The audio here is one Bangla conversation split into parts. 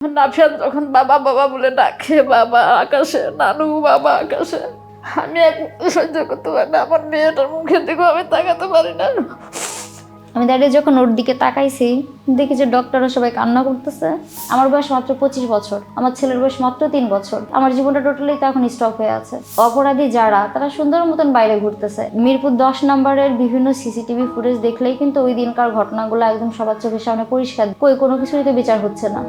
নাফিয়ান যখন বাবা বাবা বলে ডাকে, বাবা আকাশে, নানু বাবা আকাশে, আমি এক সহ্য করতে পারি না, আমার মেয়েটার মুখের আমি তাকাতে পারি না। আমি দাঁড়িয়ে যখন ওর দিকে তাকাইছি, দেখি যে ডক্টররা সবাই কান্না করতেছে। আমার বয়স মাত্র পঁচিশ বছর, আমার ছেলের বয়স মাত্র তিন বছর। আমার জীবনটা টোটালি তো এখন স্টপ হয়ে আছে। অপরাধী যারা, তারা সুন্দর মতন বাইরে ঘুরতেছে। মিরপুর দশ নম্বরের বিভিন্ন সিসিটিভি ফুটেজ দেখলেই কিন্তু ওই দিনকার ঘটনাগুলো একদম সবার চোখের সামনে পরিষ্কার। কই কোনো কিছুই তো বিচার হচ্ছে না।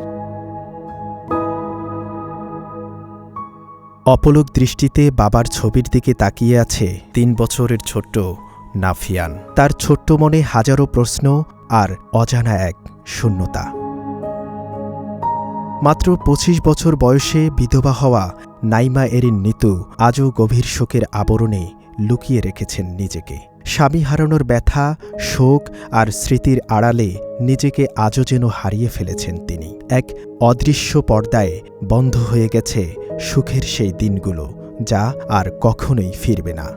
অপলক দৃষ্টিতে বাবার ছবির দিকে তাকিয়ে আছে তিন বছরের ছোট্ট নাফিয়ান। তার ছোট্ট মনে হাজারো প্রশ্ন আর অজানা এক শূন্যতা। মাত্র পঁচিশ বছর বয়সে বিধবা হওয়া নাইমা এরিন নিতু আজও গভীর শোকের আবরণে লুকিয়ে রেখেছেন নিজেকে। স্বামী হারানোর ব্যথা, শোক আর স্মৃতির আড়ালে নিজেকে আজও যেন হারিয়ে ফেলেছেন তিনি। এক অদৃশ্য পর্দায় বন্ধ হয়ে গেছে সুখের সেই দিনগুলো যা আর কখনোই ফিরবে না।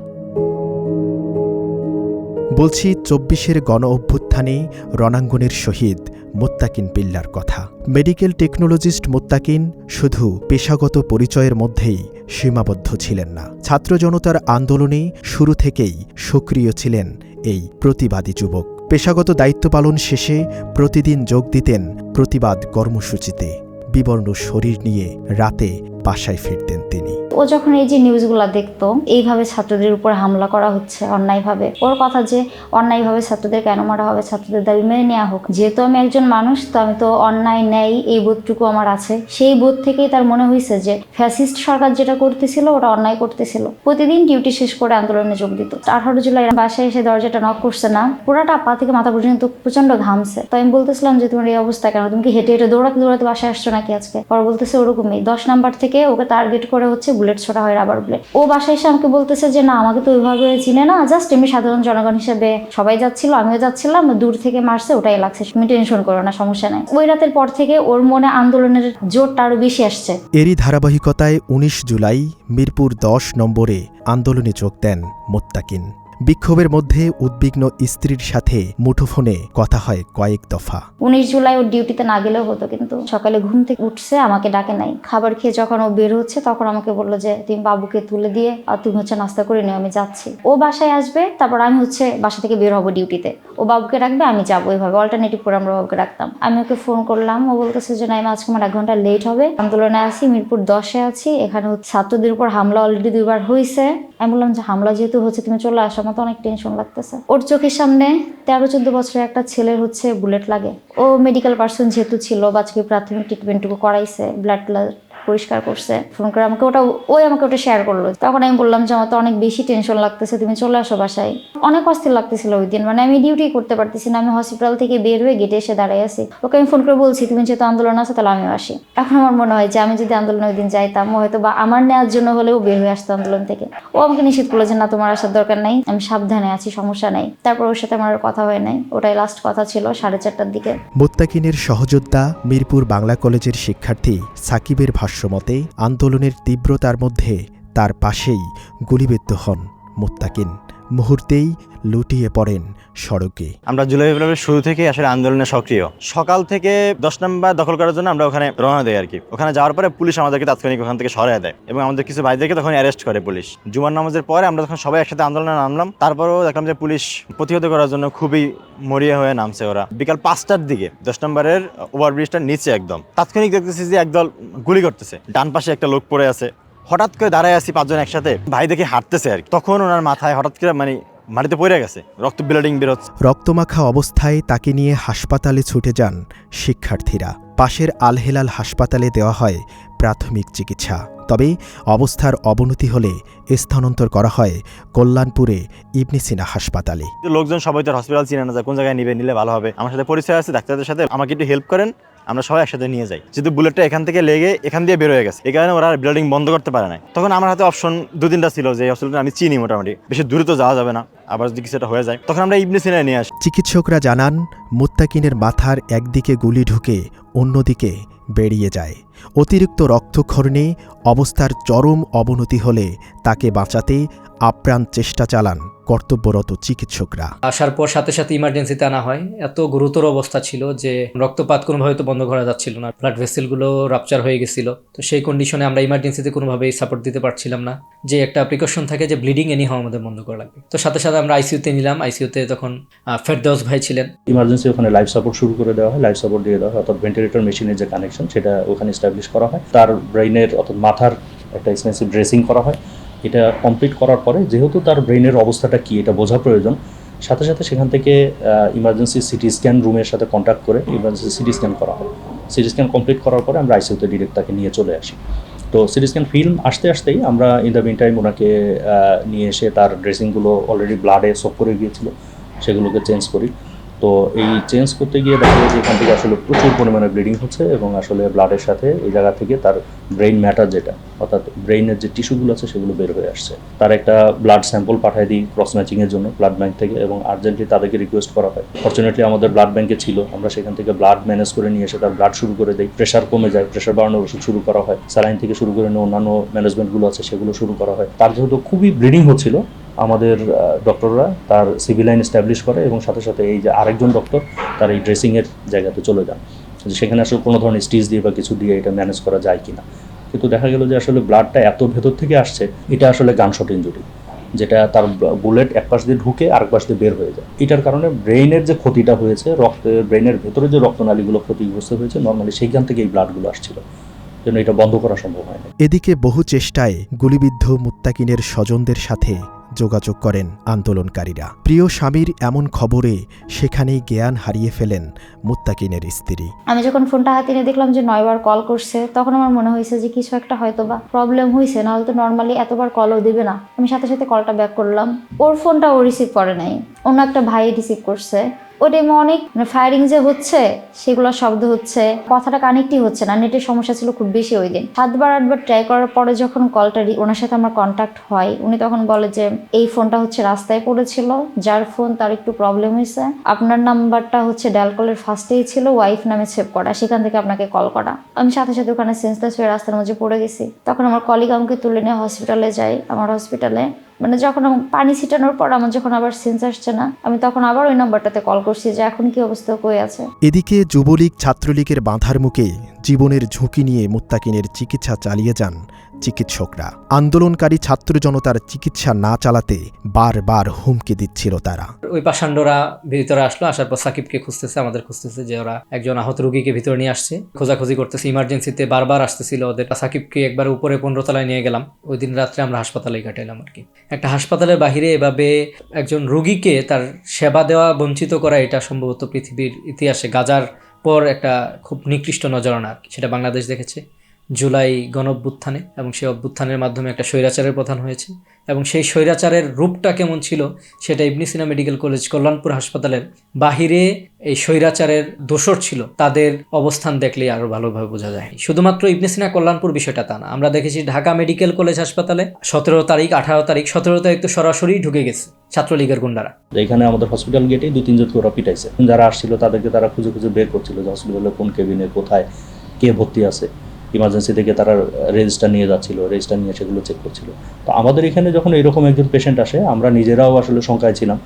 বলছি চব্বিশের গণ অভ্যুত্থানে রণাঙ্গনের শহীদ মোত্তাকিন পিল্লার কথা। মেডিকেল টেকনোলজিস্ট মোত্তাকিন শুধু পেশাগত পরিচয়ের মধ্যেই সীমাবদ্ধ ছিলেন না। ছাত্র জনতার আন্দোলনে শুরু থেকেই সক্রিয় ছিলেন এই প্রতিবাদী যুবক। পেশাগত দায়িত্ব পালন শেষে প্রতিদিন যোগ দিতেন প্রতিবাদ কর্মসূচিতে। বিবর্ণ শরীর নিয়ে রাতে বাসায় ফিরতেন তিনি। ও যখন এই যে নিউজগুলো দেখতো, এইভাবে ছাত্রদের উপর হামলা করা হচ্ছে অন্যায়ভাবে। ওর কথা যে অন্যায়ভাবে ছাত্রদের কেন মারা হবে, ছাত্রদের দাবি মেনে নেওয়া হোক। যেহেতু আমি একজন মানুষ, তো আমি তো অন্যায়, ন্যায় এই বোধটুকু আমার আছে। সেই বোধ থেকেই তার মনে হয়েছে যে ফ্যাসিস্ট সরকার যেটা করতেছিল, ওটা অন্যায় করতেছিল। প্রতিদিন ডিউটি শেষ করে আন্দোলনে যোগ দিত। আঠারো জুলাই বাসায় এসে দরজাটা নক করছে না। পুরাটা পা থেকে মাথা পর্যন্ত প্রচণ্ড ঘামছে। তো আমি বলতেছিলাম যে, তোমার এই অবস্থা কেন? তুমি কি হেঁটে হেঁটে দৌড়াতে দৌড়াতে বাসায় আসছো নাকি আজকে? পরে বলতেছে, ওরকমই। দশ নাম্বার থেকে ওকে টার্গেট করে হচ্ছে বুলেট ছোটা হয় রাবার বুলেট। ও বাসায় এসে আমাকে বলতেছে যে, না, আমাকে তো ওইভাবে চিনে না। জাস্ট এমনি সাধারণ জনগণ হিসেবে সবাই যাচ্ছিল, আমিও যাচ্ছিলাম। দূর থেকে মারছে, ওটাই লাগছে। তুমি টেনশন করো না, সমস্যা নেই। ওই রাতের পর থেকে ওর মনে আন্দোলনের জোরটা আরও বেশি আসছে। এরই ধারাবাহিকতায় ১৯ জুলাই মিরপুর দশ নম্বরে আন্দোলনে যোগ দেন মোত্তাকিন। বিক্ষোভের মধ্যে উদ্বিগ্ন স্ত্রীর সাথে মুঠোফোনে কথা হয় কয়েক দফা। উনিশ জুলাই ওর ডিউটিতে না গেলেও হতো, কিন্তু সকালে ঘুম থেকে উঠছে, আমাকে ডাকে নাই। খাবার খেয়ে যখন ও বের হচ্ছে, তখন আমাকে বলল যে, তুমি বাবুকে তুলে দিয়ে, আর তুমি হচ্ছে নাস্তা করে নিও, আমি যাচ্ছি। ও বাসায় আসবে, তারপর আমি হচ্ছে বাসা থেকে বের হব ডিউটিতে ও বাবুকে রাখবে আমি যাব এইভাবে অল্টারনেটিভ করে আমরা বাবুকে রাখতাম আমি ওকে ফোন করলাম, ও বলতেছে যে, না আমি আজকে আমার এক ঘণ্টা লেট হবে। আন্দোলনে আছি, মিরপুর দশে আছি। এখানে ছাত্রদের উপর হামলা অলরেডি দুইবার হয়েছে আমি বললাম যে, হামলা যেহেতু হচ্ছে, তুমি চলে আসো, আমার তো অনেক টেনশন লাগতেছে। ওর চোখের সামনে তেরো, চোদ্দ বছরের একটা ছেলের হচ্ছে বুলেট লাগে। ও মেডিকেল পার্সন যেহেতু ছিল বাচ্চাকে প্রাথমিক ট্রিটমেন্টটুকু করাইছে ব্লাড পরিষ্কার করছে ফোন করে আমাকে ওটা, ওই আমাকে ওটা শেয়ার করল। তখন আমি বললাম যে, আমার তো অনেক বেশি টেনশন লাগতেছে, তুমি চলে আসো বাসায়। অনেক অস্থির লাগতেছিল ওই দিন মানে আমি ডিউটি করতে পারতেছি না, আমি হসপিটাল থেকে বের হয়ে গেটে এসে দাঁড়াই আছি। ওকে আমি ফোন করে বলছি, তুমি যেহেতু আন্দোলন আছো, তাহলে আমিও আসি। এখন আমার মনে হয় যে, আমি যদি আন্দোলন ওই দিন যাইতাম হয়তো বা আমার নেওয়ার জন্য হলেও বের হয়ে আসতো আন্দোলন থেকে। ও আমাকে নিষেধ করল যে, না, তোমার আসার দরকার নাই, আমি সাবধানে আছি, সমস্যা নাই। তারপর ওর সাথে আমার কথা হয় নাই, ওটাই লাস্ট কথা ছিল সাড়ে চারটার দিকে। মোত্তাকিনের সহযোদ্ধা মিরপুর বাংলা কলেজের শিক্ষার্থী সাকিবের ভাষ্যমতে আন্দোলনের তীব্রতার মধ্যে তার পাশেই গুলিবিদ্ধ হন মোত্তাকিন। মুহূর্তেই লুটিয়ে পড়েন সড়কে। আমরা জুলাই বিপ্লবের শুরু থেকে আসলে আন্দোলনে সক্রিয়। সকাল থেকে দশ নম্বর দখল করার জন্য আমরা ওখানে রওনা দেয় আর কি। ওখানে যাওয়ার পরে পুলিশ আমাদেরকে তাৎক্ষণিক ওখান থেকে সরাই দেয় এবং আমাদের কিছু ভাইদেরকে তখন অ্যারেস্ট করে পুলিশ। জুমার নামাজের পরে আমরা তখন সবাই একসাথে আন্দোলনে নামলাম। তারপরেও দেখলাম যে পুলিশ প্রতিহত করার জন্য খুবই মরিয়া হয়ে নামছে ওরা। বিকাল পাঁচটার দিকে দশ নম্বরের ওভারব্রিজটার নিচে একদম। তাৎক্ষণিক দেখতেছি যে একদল গুলি করতেছে। ডান পাশে একটা লোক পড়ে আছে। হঠাৎ করে দাঁড়ায় আছি পাঁচজন একসাথে। ভাই দেখে হাঁটতেছে আর। তখন ওনার মাথায় হঠাৎ করে মানে মাটিতে পড়ে গেছে রক্ত ব্লিডিং বেরোচ্ছে রক্তমাখা অবস্থায় তাকে নিয়ে হাসপাতালে ছুটে যান শিক্ষার্থীরা। পাশের আলহেলাল হাসপাতালে দেওয়া হয় প্রাথমিক চিকিৎসা। তবে অবস্থার অবনতি হলে স্থানান্তর করা হয় কল্যাণপুরে ইবনে সিনা হাসপাতালে। লোকজন সবাই তো হসপিটাল চিনে না যায় কোন জায়গায় নিবে নিলে ভালো হবে। আমার সাথে পরিচয় আছে ডাক্তারদের সাথে। আমাকে একটু হেল্প করেন। আমরা সবাই একসাথে নিয়ে যাই। যেহেতু বুলেটটা এখান থেকে লেগে এখান দিয়ে বের হয়ে গেছে। এই কারণে ওরা ব্লিডিং বন্ধ করতে পারে না তখন আমার হাতে অপশন দু তিনটা ছিল যে হসপিটাল আমি চিনি মোটামুটি। বেশি দূরে তো যাওয়া যাবে না। আবার যদি কিছুটা হয়ে যায়। তখন আমরা ইবনে সিনায় নিয়ে আসি। চিকিৎসকরা জানান, মুত্তাকিনের মাথার একদিকে গুলি ঢুকে অন্যদিকে বেরিয়ে যায়। অতিরিক্ত রক্তক্ষরণে অবস্থার চরম অবনতি হলে তাকে বাঁচাতে আপ্রাণ চেষ্টা চালান কর্তব্যরত চিকিৎসকরা। আসার পর সাথে সাথে ইমার্জেন্সিতে আনা হয়। এত গুরুতর অবস্থা ছিল যে রক্তপাত কোনোভাবে তো বন্ধ করা যাচ্ছিল না। ব্লাড ভেসেলগুলো রাপচার হয়ে গেছিল। তো সেই কন্ডিশনে আমরা ইমার্জেন্সিতে কোনোভাবেই সাপোর্ট দিতে পারছিলাম না। যে একটা প্রিকশন থাকে যে ব্লিডিং এনি হওয়া আমাদের বন্ধ করা লাগবে। তো সাথে সাথে আমরা আইসিইউতে নিলাম। আইসিউতে তখন ফেরদৌস ভাই ছিলেন। ইমার্জেন্সি ওখানে লাইফ সাপোর্ট শুরু করে দেওয়া হয়। লাইফ সাপোর্ট দিয়ে দেওয়া হয়। অর্থাৎ ভেন্টিলেটর মেশিনের যে কানেকশন সেটা ওখানে এস্টাবলিশ করা হয়। তার ব্রেইনের অর্থাৎ মাথার একটা এক্সপেন্সিভ ড্রেসিং করা হয়। এটা কমপ্লিট করার পরে যেহেতু তার ব্রেইনের অবস্থাটা কী, এটা বোঝা প্রয়োজন। সাথে সাথে সেখান থেকে ইমার্জেন্সি সিটি স্ক্যান রুমের সাথে কন্ট্যাক্ট করে ইমার্জেন্সি সিটি স্ক্যান করা হয়। সিটি স্ক্যান কমপ্লিট করার পরে আমরা আইসিউতে ডিরেক্ট তাকে নিয়ে চলে আসি। তো সিটি স্ক্যান ফিল্ম আসতে আসতেই আমরা ইন দ্য মিন টাইম ওনাকে নিয়ে এসে তার ড্রেসিংগুলো অলরেডি ব্লাডে সব করে গিয়েছিল, সেগুলোকে চেঞ্জ করি। তো এই চেঞ্জ করতে গিয়ে দেখা যায় যে এখান থেকে আসলে প্রচুর পরিমাণে ব্লিডিং হচ্ছে এবং আসলে ব্লাডের সাথে এই জায়গা থেকে তার ব্রেইন ম্যাটার যেটা, অর্থাৎ ব্রেইনের যে টিস্যুগুলো আছে সেগুলো বের হয়ে আসছে। তার একটা ব্লাড স্যাম্পল পাঠিয়ে দিই ক্রস ম্যাচিংয়ের জন্য ব্লাড ব্যাংক থেকে এবং আর্জেন্টলি তাদেরকে রিকোয়েস্ট করা হয়। ফর্চুনেটলি আমাদের ব্লাড ব্যাংকে ছিল, আমরা সেখান থেকে ব্লাড ম্যানেজ করে নিয়ে এসে তার ব্লাড শুরু করে দিই। প্রেশার কমে যায় প্রেশার বাড়ানোর ওষুধ শুরু করা হয়। স্যালাইন থেকে শুরু করে নিয়ে অন্যান্য ম্যানেজমেন্টগুলো আছে সেগুলো শুরু করা হয়। তার যেহেতু খুবই ব্লিডিং হচ্ছিল আমাদের ডক্টররা তার সিভিল লাইন এস্টাবলিশ করে এবং সাথে সাথে এই যে আরেকজন ডক্টর তার এই ড্রেসিংয়ের জায়গাতে চলে যান। সেখানে আসলে কোনো ধরনের স্টিচ দিয়ে বা কিছু দিয়ে এটা ম্যানেজ করা যায় কি না কিন্তু দেখা গেল যে আসলে ব্লাডটা এত ভেতর থেকে আসছে, এটা আসলে গানশট ইঞ্জুরি যেটা তার বুলেট এক পাশ দিয়ে ঢুকে আরেক পাশ দিয়ে বের হয়ে যায়। এটার কারণে ব্রেইনের যে ক্ষতিটা হয়েছে রক্তের ব্রেইনের ভেতরে যে রক্তনালীগুলো ক্ষতিগ্রস্ত হয়েছে নর্মালি সেইখান থেকে এই ব্লাডগুলো আসছিল। এটা বন্ধ করা সম্ভব হয় না এদিকে বহু চেষ্টায় গুলিবিদ্ধ মুত্তাকিনের স্বজনদের সাথে যোগাযোগ করেন আন্দোলনকারীরা। প্রিয় স্বামীর এমন খবরে সেখানেই জ্ঞান হারিয়ে ফেলেন মুত্তাকিনের স্ত্রী। আমি যখন ফোনটা হাতে নিয়ে দেখলাম যে নয়বার কল করছে, তখন আমার মনে হয়েছে যে কিছু একটা হয়তো বা প্রবলেম হয়েছে নাহলে তো নর্মালি এতবার কলও দেবে না। আমি সাথে সাথে কলটা ব্যাক করলাম। ওর ফোনটা ও রিসিভ করে নাই। অন্য একটা ভাই রিসিভ করছে। ওই টাইমে অনেক মানে ফায়ারিং যে হচ্ছে, সেগুলো শব্দ হচ্ছে, কথাটা কানেক্টই হচ্ছে না, নেটের সমস্যা ছিল খুব বেশি ওই দিন। সাতবার, আটবার ট্রাই করার পরে যখন কলটা ওনার সাথে আমার কন্ট্যাক্ট হয়, উনি তখন বলে যে, এই ফোনটা হচ্ছে রাস্তায় পড়েছিল, যার ফোন তার একটু প্রবলেম হয়েছে, আপনার নাম্বারটা হচ্ছে ডায়াল কলের ফার্স্টেই ছিল ওয়াইফ নামে সেভ করা, সেখান থেকে আপনাকে কল করা। আমি সাথে সাথে ওখানে সেন্সলেস হয়ে রাস্তার মধ্যে পড়ে গেছি। তখন আমার কলিগ আমাকে তুলে নিয়ে হসপিটালে যাই আমার হসপিটালে মানে যখন পানি ছিটানোর পর আমার যখন আবার সেন্স আসছে না, আমি তখন আবার ওই নাম্বারটাতে কল করছি যে এখন কি অবস্থা, কই আছে? এদিকে যুবলীগ, ছাত্রলীগের বাঁধার মুখে জীবনের ঝুঁকি নিয়ে মুত্তাকিনের চিকিৎসা চালিয়ে যান চিকিৎসকরা। আন্দোলনকারী ছাত্র জনতার চিকিৎসা না চালাতে বারবার হুমকি দিচ্ছিল তারা। ওই পাষাণ্ডরা ভিতরে আসলো, আসার পর সাকিবকে খুঁজতেছে, আমাদের খুঁজতেছে যে ওরা একজন আহত রোগীকে ভিতরে নিয়ে আসছে। খোঁজাখুঁজি করতেছে ইমার্জেন্সিতে বারবার আসতেছিল ওদের। সাকিবকে একবার উপরে পনেরো তলায় নিয়ে গেলাম। ওই দিন রাত্রে আমরা হাসপাতালে কাটাইলাম আর কি। একটা হাসপাতালের বাহিরে এভাবে একজন রুগীকে তার সেবা দেওয়া, বঞ্চিত করা, এটা সম্ভবত পৃথিবীর ইতিহাসে গাজার পর একটা খুব নিকৃষ্ট নজরানা। সেটা বাংলাদেশ দেখেছে জুলাই গণ অভ্যুত্থানে এবং সেই অভ্যুত্থানের মাধ্যমে একটা স্বৈরাচারের প্রধান হয়েছে এবং সেই স্বৈরাচারের রূপটা কেমন ছিল সেটা ইবনি সিনা মেডিকেল কলেজ কল্যাণপুর হাসপাতালের বাহিরে এই স্বৈরাচারের দোসর ছিল। তাদের অবস্থান দেখলে আরও ভালোভাবে বোঝা যায়। শুধুমাত্র ইবনে সিনা কল্যাণপুর বিষয়টা তা না। আমরা দেখেছি ঢাকা মেডিকেল কলেজ হাসপাতালে সতেরো তারিখ, আঠারো তারিখ, সতেরো তারিখ তো সরাসরি ঢুকে গেছে ছাত্রলীগের গুন্ডারা। এখানে আমাদের হসপিটাল গেটেই দু তিনজনকে ওরা পিটাইছে। যারা আসছিল তাদেরকে তারা খুঁজে খুঁজে বের করছিল যে হসপিটালে কোন কেবিনে কোথায়, কে ভর্তি আছে। ইমার্জেন্সি থেকে তারা রেজিস্টার নিয়ে যাচ্ছিল রেজিস্টার নিয়ে সেগুলো চেক করছিল। তো আমাদের এখানে যখন এরকম একজন পেশেন্ট আসে আমরা নিজেরাও আসলে শঙ্কায় ছিলাম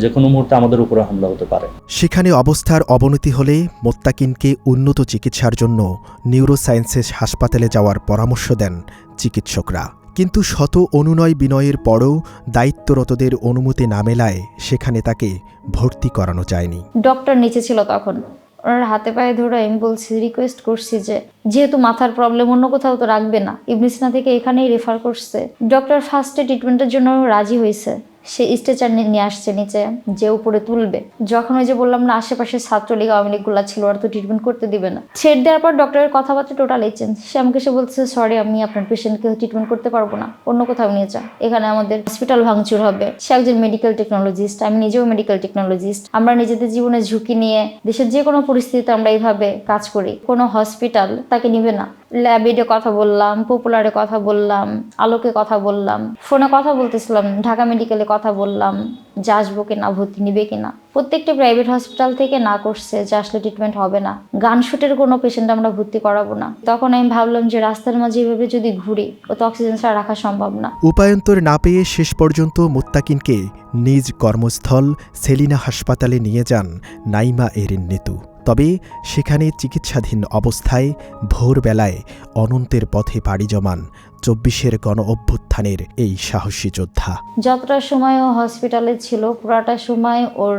যে কোনো মুহূর্তে আমাদের উপরে হামলা হতে পারে। সেখানে অবস্থার অবনতি হলে মোত্তাকিনকে উন্নত চিকিৎসার জন্য নিউরোসায়েন্সেস হাসপাতালে যাওয়ার পরামর্শ দেন চিকিৎসকরা। কিন্তু শত অনুনয় বিনয়ের পরও দায়িত্বরতদের অনুমতি না মেলায় সেখানে তাকে ভর্তি করানো যায়নি। ডক্টর নিচে ছিল তখন। ওনার হাতে পায়ে ধরে আমি বলছি রিকোয়েস্ট করছি যে, যেহেতু মাথার প্রবলেম অন্য কোথাও তো রাখবে না। ইবনিসিনা থেকে এখানেই রেফার করছে। ডক্টর ফার্স্টে ট্রিটমেন্টের জন্য রাজি হয়েছে। সে স্ট্রেচার নিয়ে আসছে নিচে, যে উপরে তুলবে। যখন ওই যে বললাম না, আশেপাশে ছাত্রলীগ, আওয়ামী লীগগুলো ছিল, ওরা তো ট্রিটমেন্ট করতে দিবে না। ছেড় দেওয়ার পর ডক্টরের কথাবার্তা টোটালি চেঞ্জ সে আমাকে সে বলছে সরি আমি আপনার পেশেন্টকে ট্রিটমেন্ট করতে পারব না। অন্য কোথাও নিয়ে যান এখানে আমাদের হসপিটাল ভাঙচুর হবে। সে একজন মেডিকেল টেকনোলজিস্ট আমি নিজেও মেডিকেল টেকনোলজিস্ট আমরা নিজেদের জীবনে ঝুঁকি নিয়ে, দেশের যে কোনো পরিস্থিতিতে আমরা এইভাবে কাজ করি। কোনো হসপিটাল তাকে নিবে না। ল্যাবিডে কথা বললাম পপুলারে কথা বললাম, আলোকে কথা বললাম ফোনে কথা বলতেছিলাম, ঢাকা মেডিকেলে কথা বললাম, যে আসব কিনা, ভর্তি নিবে কিনা। প্রত্যেকটা প্রাইভেট হসপিটাল থেকে না করছে যে আসলে ট্রিটমেন্ট হবে না। গান শুটের কোনো পেশেন্ট আমরা ভর্তি করাবো না। তখন আমি ভাবলাম যে রাস্তার মাঝে এভাবে যদি ঘুরি ও তো অক্সিজেন ছাড়া রাখা সম্ভব না। উপায়ন্তর না পেয়ে শেষ পর্যন্ত মুত্তাকিনকে নিজ কর্মস্থল সেলিনা হাসপাতালে নিয়ে যান নাইমা এরিন নেতু। তবে সেখানে চিকিৎসাধীন অবস্থায় ভোরবেলায় অনন্তের পথে পাড়ি জমান চব্বিশের গণ অভ্যুত্থানের এই সাহসী যোদ্ধা। যতটা সময় ও হসপিটালে ছিল পুরাটা সময় ওর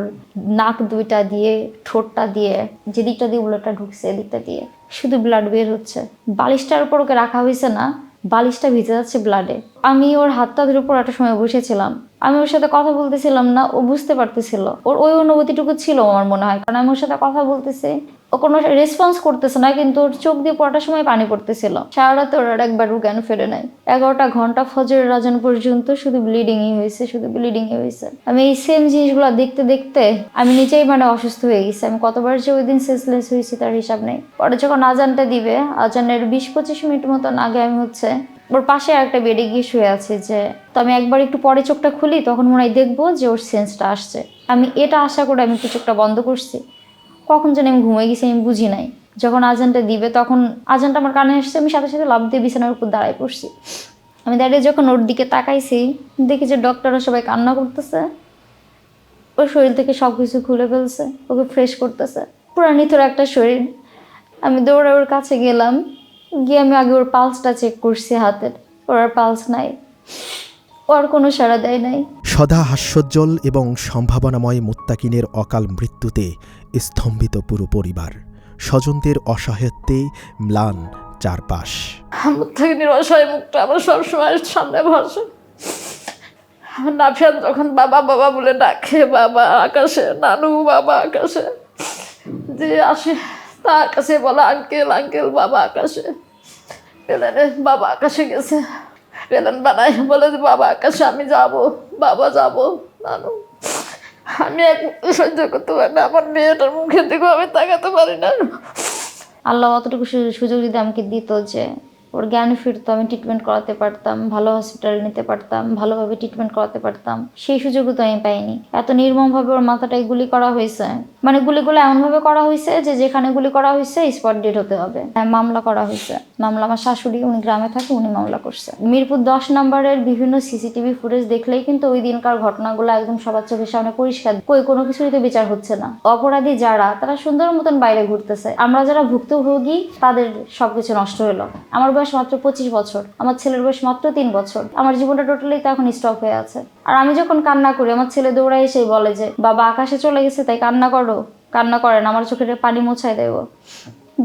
নাক দুইটা দিয়ে, ঠোঁটটা দিয়ে, যেদিকটা দিয়ে বুলেটটা ঢুকছে এদিকটা দিয়ে, শুধু ব্লাড বের হচ্ছে। বালিশটার উপর ওকে রাখা হয়েছে না, বালিশটা ভিজে যাচ্ছে ব্লাডে আমি ওর হাতটা ধরে উপর একটা সময় বসেছিলাম। আমি ওর সাথে কথা বলতেছিলাম না, ও বুঝতে পারতেছিল। ওর ওই অনুভূতিটুকু ছিল আমার মনে হয়, কারণ আমি ওর সাথে কথা বলতেছি। ও কোনো রেসপন্স করতেছে না, কিন্তু ওর চোখ দিয়ে পড়াটার সময় পানি পড়তেছিল। সারা ওর আর একবার জ্ঞান ফেরে নাই। এগারোটা ঘণ্টা ফজরের রাজন পর্যন্ত শুধু ব্লিডিংই হয়েছে, শুধু ব্লিডিংই হয়েছে। আমি এই সেম জিনিসগুলো দেখতে দেখতে আমি নিজেই মানে অসুস্থ হয়ে গেছি। আমি কতবার যে ওই দিন সেন্সলেস হয়েছি তার হিসাব নেই। পরে যখন আজানটা দিবে, আজানের বিশ পঁচিশ মিনিট মতন আগে আমি হচ্ছে ওর পাশে একটা বেডে গিয়ে শুয়ে আছে যে, তো আমি একবার একটু পরে চোখটা খুলি, তখন মনে হয় দেখব যে ওর সেন্সটা আসছে। আমি এটা আশা করে আমি একটু চোখটা বন্ধ করছি। কখন যেন আমি ঘুমিয়ে গেছি, আমি বুঝি নাই। যখন আজানটা দিবে, তখন আজানটা আমার কানে আসছে, আমি সাথে সাথে লাভ দিয়ে বিছানার উপর দাঁড়ায় পড়ছি। আমি দাঁড়িয়ে যখন ওর দিকে তাকাইছি, দেখি যে ডক্টররা সবাই কান্না করতেছে। ওর শরীর থেকে সব কিছু খুলে ফেলছে, ওকে ফ্রেশ করতেছে। পুরা নিথর একটা শরীর। আমি দৌড়ে ওর কাছে গেলাম। গিয়ে আমি আগে ওর পালসটা চেক করছি হাতের। ওর আর পালস নাই। ওর কোনো সাড়া দেয় নাই। সদা হাস্যোজ্জ্বল এবং সম্ভাবনাময় মুত্তাকিনের অকাল মৃত্যুতে স্তম্ভিত পুরো পরিবার। স্বজনদের অসহায়ত্বে ম্লান চারপাশ। মুত্তাকিনীর অসহায় মুখটা আমার সবসময় সামনে ভাসে। আমার নাফিয়ান যখন বাবা বাবা বলে ডাকে বাবা আকাশে নানু বাবা আকাশে যে আসে তা আকাশে বলে আঙ্কেল আঙ্কেল বাবা আকাশে। পেলেনে বাবা আকাশে গেছে। পেলেন বানাই বলে যে বাবা আকাশে আমি যাব, বাবা যাব। নানু, আমি এক সহ্য করতে পারি না, আমার মেয়েটার মুখের দিকে আমি তাকাতে পারি না। আল্লাহ অতটুকু সুযোগ যদি আমাকে দিত যে ওর জ্ঞান ফিরতো আমি ট্রিটমেন্ট করাতে পারতাম ভালো হসপিটালে নিতে পারতাম ভালোভাবে ট্রিটমেন্ট করাতে পারতাম সেই সুযোগও তো আমি পাইনি। এত নির্মমভাবে ওর মাথাটায় গুলি করা হয়েছে। মানে গুলিগুলো এমনভাবে করা হয়েছে যে যেখানে গুলি করা হয়েছে স্পট ডেট হতে হবে। হ্যাঁ, মামলা করা হয়েছে। মামলা আমার শাশুড়ি উনি গ্রামে থাকে উনি মামলা করছে। মিরপুর দশ নম্বরের বিভিন্ন সিসিটিভি ফুটেজ দেখলেই কিন্তু ওই দিনকার ঘটনাগুলো একদম সবার চোখের সামনে পরিষ্কার। কই কোনো কিছুই তো বিচার হচ্ছে না। অপরাধী যারা তারা সুন্দর মতন বাইরে ঘুরতেছে। আমরা যারা ভুক্তভোগী তাদের সবকিছু নষ্ট হলো। আমার বয়স মাত্র পঁচিশ বছর, আমার ছেলের বয়স মাত্র তিন বছর, আমার জীবনটা টোটালি তো এখন স্টপ হয়ে আছে। আর আমি যখন কান্না করি, আমার ছেলে দৌড়ায় এসেই বলে যে, বাবা, আকাশে চলে গেছে, তাই কান্না করো, কান্না করেন আমার চোখের পানি মোছায় দেবো।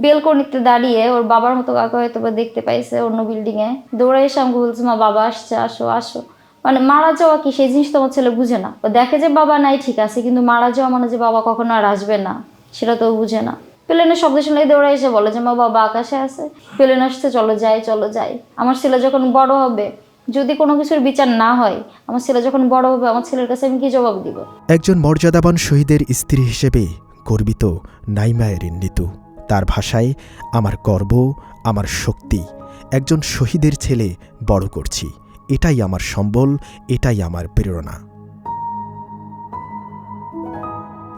বেলকনিতে দাঁড়িয়ে ওর বাবার মতো কাকা হয়তো বা দেখতে পাইছে অন্য বিল্ডিং এ। দৌড়ে এসে আমাকে বলছে, মা, বাবা, আসছে, আসো আসো। মানে মারা যাওয়া কি, সেই জিনিস তো আমার ছেলে বুঝে না। ও দেখে যে বাবা নাই, ঠিক আছে, কিন্তু মারা যাওয়া মানে যে বাবা কখনো আর আসবে না, সেটা তো বুঝে না। প্লেনের শব্দ শুনলেই দৌড়ে এসে বলে যে, মা বাবা আকাশে আছে। প্লেন আসতে চলো যাই চলো যাই। আমার ছেলে যখন বড় হবে, যদি কোনো কিছুর বিচার না হয়, আমার ছেলে যখন বড় হবে, আমার ছেলের কাছে আমি কি জবাব দিব? একজন মর্যাদাবান শহীদের স্ত্রী হিসেবে গর্বিত নাইমা এরিন তার ভাষায়, আমার গর্ব, আমার শক্তি, একজন শহীদের ছেলে বড় করছি। এটাই আমার সম্বল, এটাই আমার প্রেরণা।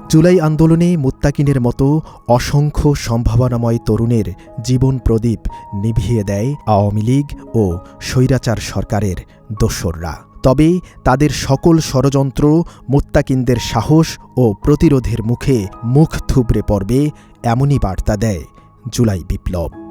জুলাই আন্দোলনে মুত্তাকিনের মতো অসংখ্য সম্ভাবনাময় তরুণের জীবন প্রদীপ নিভিয়ে দেয় আওয়ামী লীগ ও স্বৈরাচার সরকারের দোসররা। তবে তাদের সকল ষড়যন্ত্র মুত্তাকিনদের সাহস ও প্রতিরোধের মুখে মুখ থুবড়ে পড়বে, এমনই বার্তা দেয় জুলাই বিপ্লব।